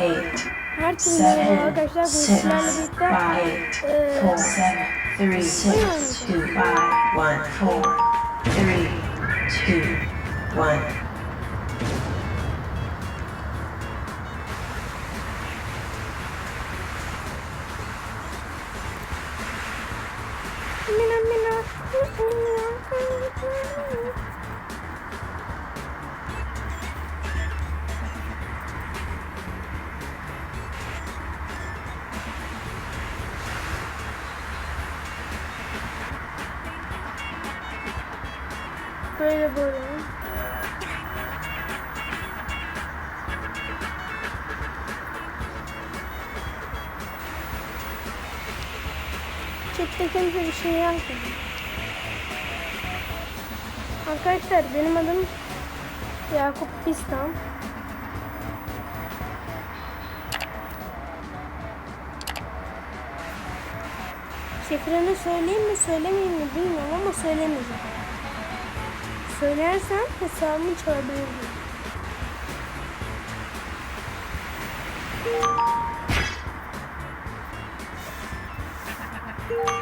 eight, Her türlü seven, arkadaşlar bu six, işlerle birlikte five, eee, four, seven, three, six, two, five, one, four, three, two, one. Mina mina. Böyle böyle. Kimse bir şey yazmıyor. Arkadaşlar benim adım Yakup Pistan. Şifreni söyleyeyim mi söylemeyeyim mi bilmiyorum ama söylemeyeceğim. Söylersem hesabımı çalabilirim. Anladım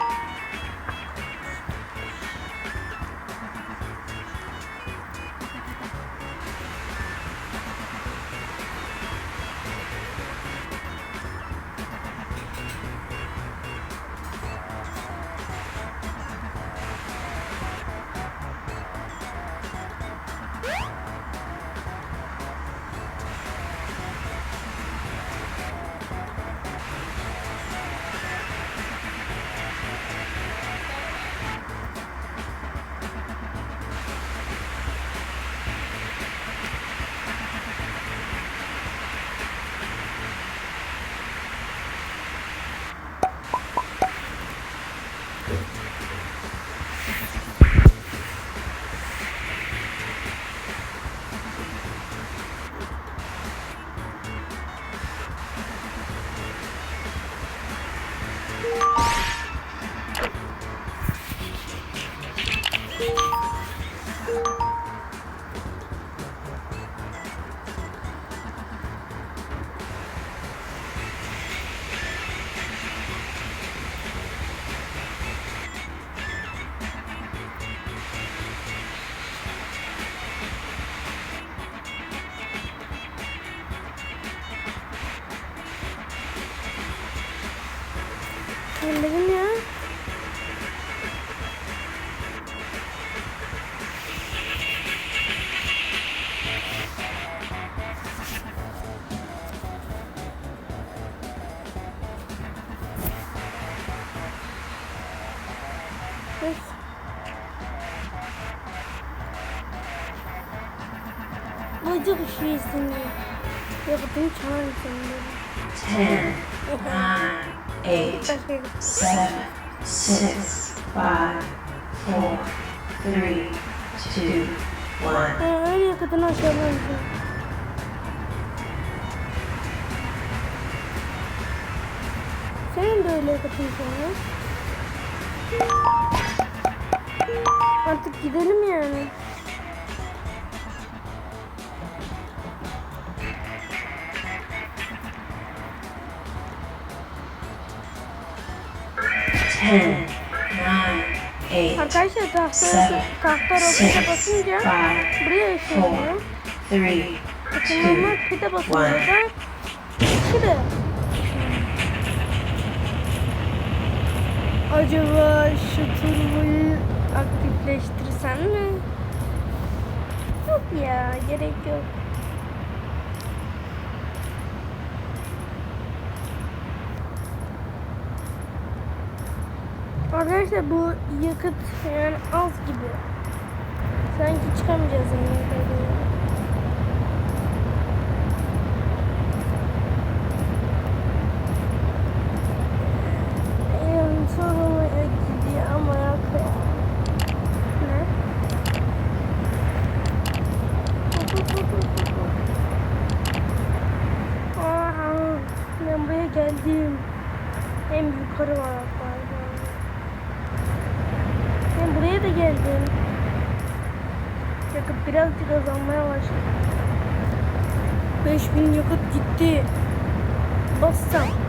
Bacak işi istemiyor. Yaptığım çağır insanları. Ten, nine, eight, seven, six, five, four, three, two, one. Öyle yakıtını aşağıdan Senin de öyle yakıtın sonra. Artık gidelim yani. Ten, nine, eight, Arkadaşlar tahta, Seven, six, basınca five, buraya four, ışınlanıyor. three, Işınlanma two, pide basınca one. Acaba şu turboyu aktifleştirsem mi? Yok ya gerek yok. Arkadaşlar bu yakıt yani az gibi. Sanki çıkamayacağız yani. 5000 yakıt gitti. Bassam.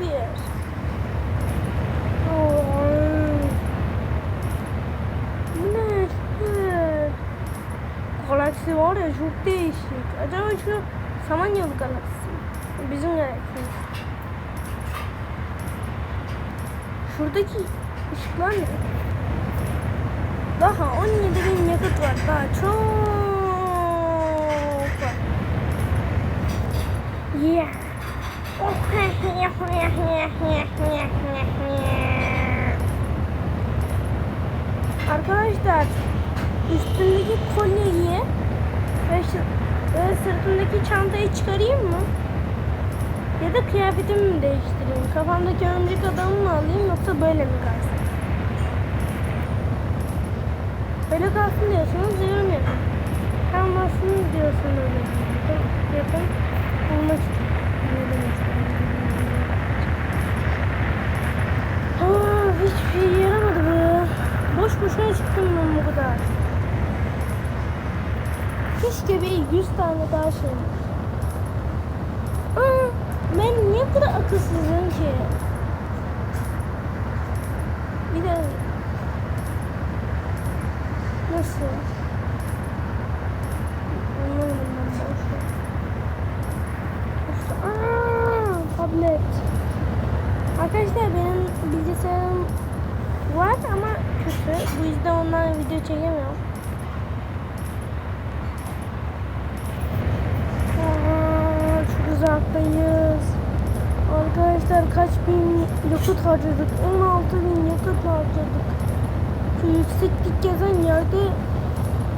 Bir. Bu ne? Galaksi var ya çok değişik. Acaba şu Samanyolu galaksisi. mi? Bizim galaksimiz. Şuradaki ışıklar ne? Daha 17 bin yakıt var. Daha çok var. Yeah. Arkadaşlar üstündeki kolyeyi ve, ve sırtımdaki çantayı çıkarayım mı? Ya da kıyafetimi mi değiştireyim? Kafamdaki örümcek adamı mı alayım yoksa böyle mi kalsın? Böyle kalsın diyorsanız yorum yapın. Kalmasın diyorsanız yapın. Olmak Aa, hiçbir şey yaramadı bu. Boş boşuna çıktım ben bu kadar. Keşke bir 100 tane daha şey. Aa, ben niye bu kadar akılsızım ki? Bir de nasıl? Anlamadım ben boş ver. Boş ver. Aa, tablet. Arkadaşlar benim bilgisayarım var ama kötü. Bu yüzden ondan video çekemiyorum. Aa, çok uzaktayız. Arkadaşlar kaç bin yakıt harcadık? 16 bin yakıt harcadık. Şu yükseklik yazan yerde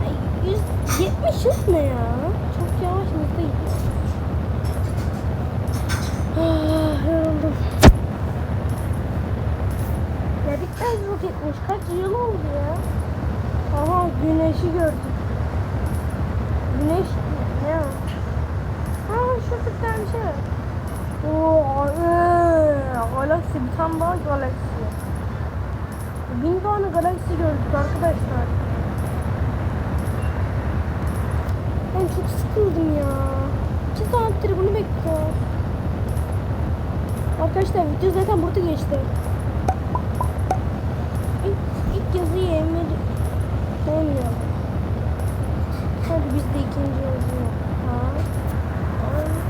ay, 170 hız ne ya? Çok yavaş hızda gidiyor. Ah, yoruldum. Ya bitmez roketmiş. Kaç yıl oldu ya? Aha güneşi gördük. Güneş ne o? Ha şurada bir tane şey var. Oo, ee, bir tane daha galaksi. Bin tane galaksi gördük arkadaşlar. Ben çok sıkıldım ya. İki saattir bunu bekliyorum. Arkadaşlar video zaten burada geçti. İlk, ilk yazıyı emir oynayalım. Hadi biz de ikinci yazıyı. Ha. Ay.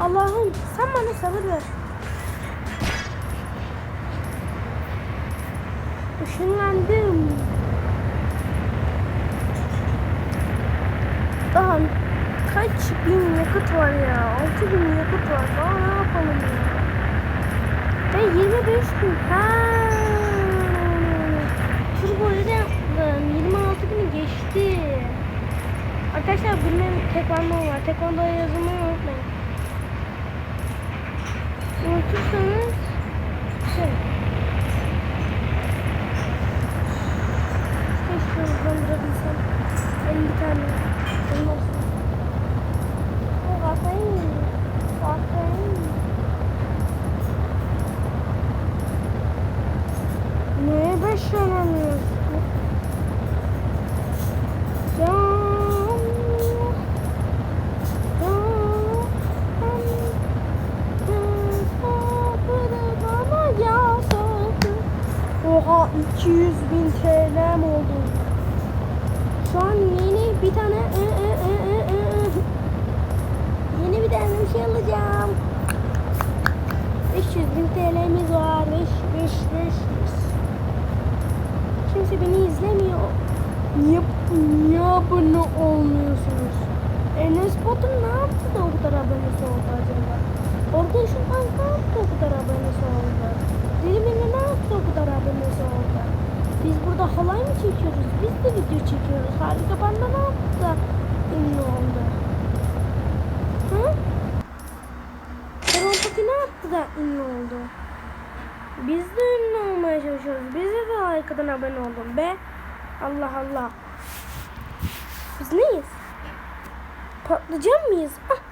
Allah'ım sabır ver. Işınlandım. Daha kaç bin yakıt var ya? 6 bin yakıt var. Daha ne yapalım ya? Ben 25 bin. Ha. Turbo'yu da yaptım. 26 bini geçti. Arkadaşlar benim tekvando var. Tekvando yazmayı unutmayın. 200 bin TL'm oldu. Şu an yeni bir tane ı, ı, ı, ı, ı, yeni bir tane bir şey alacağım. 500 bin TL'miz var. 5 5 5 Kimse beni izlemiyor. Yap yap abone olmuyorsunuz? Enes Batur ne yaptı da o kadar abonesi oldu acaba? Orkun Şunkan ne yaptı o kadar abonesi oldu? Dilimini ne yaptı o kadar abonesi oldu? Biz burada halay mı çekiyoruz? Biz de video çekiyoruz. Harika Panda ne yaptı ünlü oldu? Hı? Toronto'ki ne yaptı da ünlü oldu? Biz de ünlü olmaya çalışıyoruz. Biz de arkadan abone oldum be. Allah Allah. Biz neyiz? Patlıcan mıyız? Ah.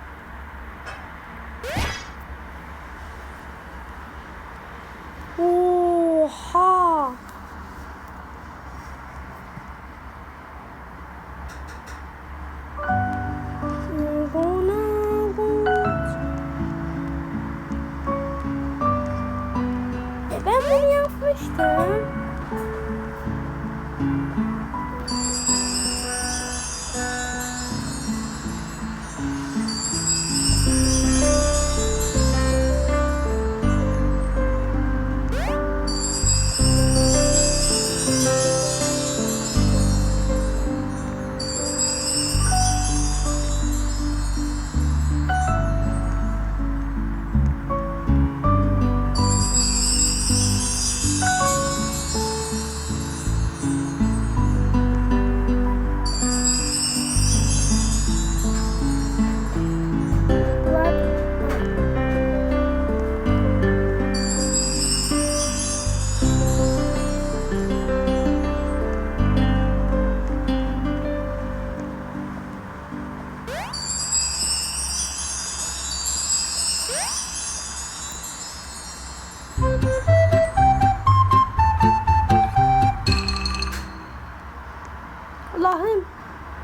Allah'ım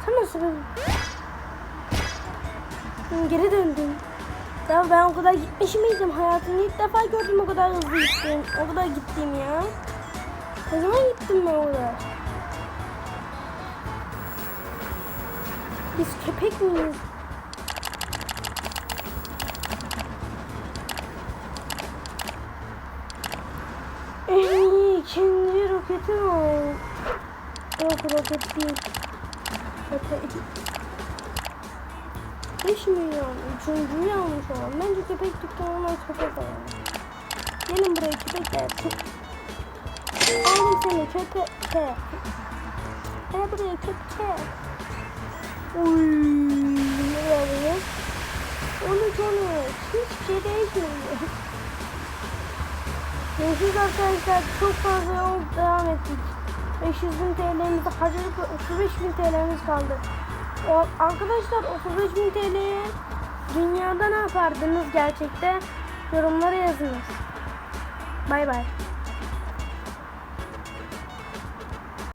sen nasıl ben? Geri döndüm. Ya ben o kadar gitmiş miydim? Hayatımda ilk defa gördüm o kadar hızlı gittim. O kadar gittim ya. Ne zaman gittim ben o kadar? Biz köpek miyiz? En iyi ikinci roketim o. Yok roket değil. Roket. 5 milyon. Üçüncüyü almış olan. Bence köpek dükkanına köpek alalım. Gelin buraya köpekler. Aldım seni köpek. Gel buraya köpek. Uy, ne yapıyor? 13 13. Hiçbir şey değişmiyor. Görüşürüz arkadaşlar. Çok fazla yol devam ettik. 500 bin TL'mizi harcadık ve 35 bin TL'miz kaldı. O, arkadaşlar 35 bin TL'ye dünyada ne yapardınız gerçekte? Yorumlara yazınız. Bay bay.